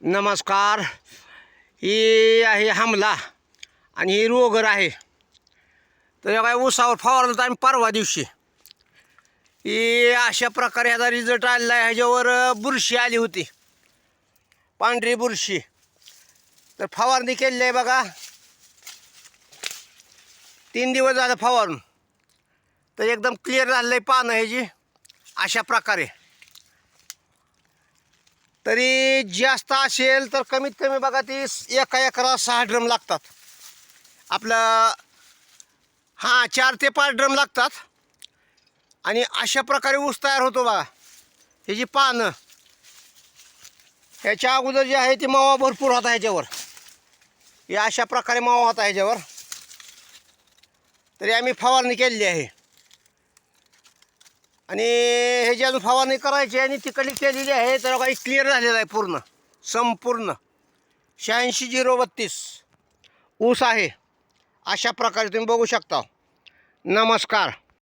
नमस्कार. ही आहे हमला आणि ही रोगर आहे. तर या काय उसावर फवारलं तर आम्ही परवा दिवशी. ही अशा प्रकारे ह्याचा रिझल्ट आलेला आहे. ह्याच्यावर बुरशी आली होती. पांढरी बुरशी. तर फवारणी केलेली आहे बघा. तीन दिवस झालं फवारून. तर एकदम क्लिअर झालेलं आहे पानं ह्याची. अशा प्रकारे. तरी जास्त असेल तर कमीत कमी बघा ती एका एकरा सहा ड्रम लागतात. आपलं हां चार ते पाच ड्रम लागतात. आणि अशा प्रकारे ऊस तयार होतो बघा. ह्याची पानं ह्याच्या अगोदर जे आहे ती मावा भरपूर होता ह्याच्यावर. हे अशा प्रकारे मावा होता ह्याच्यावर. तरी आम्ही फवारणी केलेली आहे. आणि हे अजून फवारणी करायची आणि तिकडली केलेली आहे तर काही क्लिअर झालेलं आहे पूर्ण. संपूर्ण. शहाऐंशी झिरो बत्तीस. ऊस आहे. अशा प्रकारे तुम्ही बघू शकता. नमस्कार.